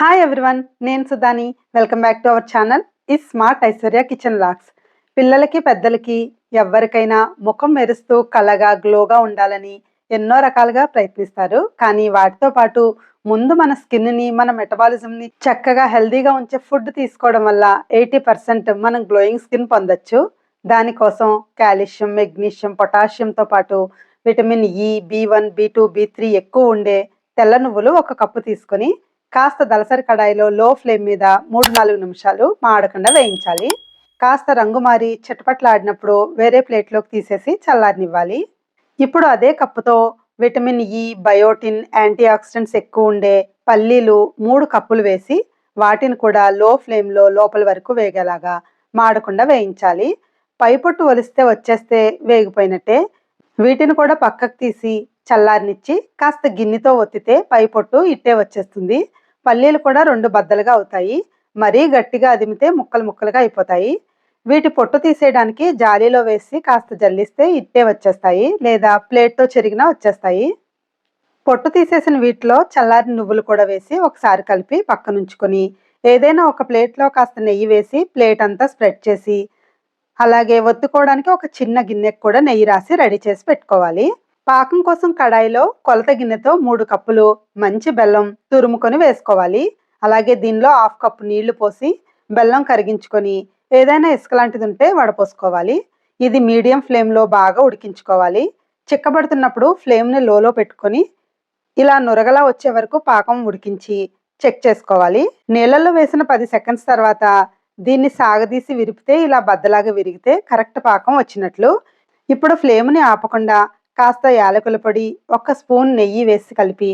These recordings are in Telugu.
హాయ్ ఎవ్రీవన్ నేను సుధాని. Welcome back to our channel ఈ స్మార్ట్ ఐశ్వర్య కిచెన్ లాక్స్ పిల్లలకి పెద్దలకి ఎవరికైనా ముఖం మెరుస్తూ కలగా గ్లోగా ఉండాలని ఎన్నో రకాలుగా ప్రయత్నిస్తారు. కానీ వాటితో పాటు ముందు మన స్కిన్ని మన మెటబాలిజంని చక్కగా హెల్దీగా ఉంచే ఫుడ్ తీసుకోవడం వల్ల ఎయిటీ పర్సెంట్ మనం గ్లోయింగ్ స్కిన్ పొందొచ్చు. దానికోసం కాల్షియం మెగ్నీషియం పొటాషియంతో పాటు vitamin E B one B two B three ఎక్కువ ఉండే తెల్ల నువ్వులు ఒక కప్పు తీసుకొని కాస్త దలసరి కడాయిలో లో ఫ్లేమ్ మీద మూడు నాలుగు నిమిషాలు మాడకుండా వేయించాలి. కాస్త రంగు మారి చిటపట్లాడినప్పుడు వేరే ప్లేట్లోకి తీసేసి చల్లారనివ్వాలి. ఇప్పుడు అదే కప్పుతో vitamin E biotin antioxidants ఎక్కువ ఉండే పల్లీలు మూడు కప్పులు వేసి వాటిని కూడా లో ఫ్లేమ్లో లోపల వరకు వేగేలాగా మాడకుండా వేయించాలి. పైపొట్టు ఒలిస్తే వచ్చేస్తే వేగిపోయినట్టే వీటిని కూడా పక్కకు తీసి చల్లారినిచ్చి కాస్త గిన్నెతో ఒత్తితే పైపొట్టు ఇట్టే వచ్చేస్తుంది. పల్లీలు కూడా రెండు బద్దలుగా అవుతాయి. మరీ గట్టిగా అదిమితే ముక్కలు ముక్కలుగా అయిపోతాయి. వీటి పొట్టు తీసేయడానికి జాలీలో వేసి కాస్త జల్లిస్తే ఇట్టే వచ్చేస్తాయి లేదా ప్లేట్తో చెరిగినా వచ్చేస్తాయి. పొట్టు తీసేసిన వీటిలో చల్లారి నువ్వులు కూడా వేసి ఒకసారి కలిపి పక్కనుంచుకొని ఏదైనా ఒక ప్లేట్లో కాస్త నెయ్యి వేసి ప్లేట్ అంతా స్ప్రెడ్ చేసి అలాగే ఒత్తుకోవడానికి ఒక చిన్న గిన్నెకు కూడా నెయ్యి రాసి రెడీ చేసి పెట్టుకోవాలి. పాకం కోసం కడాయిలో కొలత గిన్నెతో మూడు కప్పులు మంచి బెల్లం తురుముకొని వేసుకోవాలి. అలాగే దీనిలో హాఫ్ కప్పు నీళ్ళు పోసి బెల్లం కరిగించుకొని ఏదైనా ఇసుక లాంటిది ఉంటే వడపోసుకోవాలి. ఇది మీడియం ఫ్లేమ్లో బాగా ఉడికించుకోవాలి. చిక్కబడుతున్నప్పుడు ఫ్లేమ్ని లోలో పెట్టుకొని ఇలా నురగలా వచ్చే వరకు పాకం ఉడికించి చెక్ చేసుకోవాలి. నీళ్ళల్లో వేసిన పది సెకండ్స్ తర్వాత దీన్ని సాగదీసి విరిపితే ఇలా బద్దలాగా విరిగితే కరెక్ట్ పాకం వచ్చినట్లు. ఇప్పుడు ఫ్లేమ్ని ఆపకుండా కాస్త యాలకుల పొడి ఒక స్పూన్ నెయ్యి వేసి కలిపి.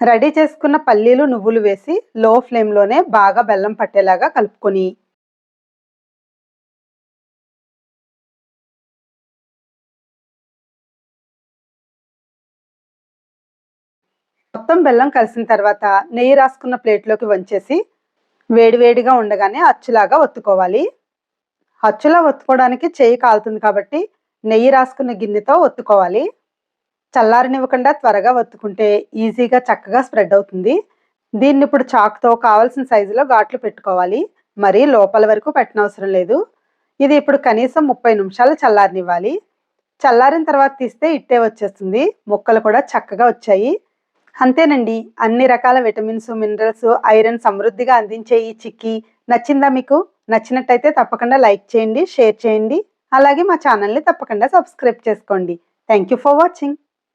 రెడీ చేసుకున్న పల్లీలు నువ్వులు వేసి లో ఫ్లేమ్లోనే బాగా బెల్లం పట్టేలాగా కలుపుకొని. మొత్తం బెల్లం కలిసిన తర్వాత నెయ్యి రాసుకున్న ప్లేట్లోకి వంచేసి వేడివేడిగా ఉండగానే అచ్చులాగా ఒత్తుకోవాలి. అచ్చులా ఒత్తుకోవడానికి చేయి కాలుతుంది కాబట్టి నెయ్యి రాసుకున్న గిన్నెతో ఒత్తుకోవాలి. చల్లారనివ్వకుండా త్వరగా ఒత్తుకుంటే ఈజీగా చక్కగా స్ప్రెడ్ అవుతుంది. దీన్ని ఇప్పుడు చాక్తో కావాల్సిన సైజులో ఘాట్లు పెట్టుకోవాలి. మరీ లోపల వరకు పెట్టనవసరం లేదు. ఇది ఇప్పుడు కనీసం ముప్పై నిమిషాలు చల్లారనివ్వాలి. చల్లారిన తర్వాత తీస్తే ఇట్టే వచ్చేస్తుంది. ముక్కలు కూడా చక్కగా వచ్చాయి. అంతేనండి. అన్ని రకాల విటమిన్స్ మినరల్స్ ఐరన్ సమృద్ధిగా అందించే ఈ చిక్కీ నచ్చిందా మీకు? నచ్చినట్టయితే తప్పకుండా లైక్ చేయండి షేర్ చేయండి. అలాగే మా ఛానల్ని తప్పకుండా సబ్స్క్రైబ్ చేసుకోండి. Thank you for watching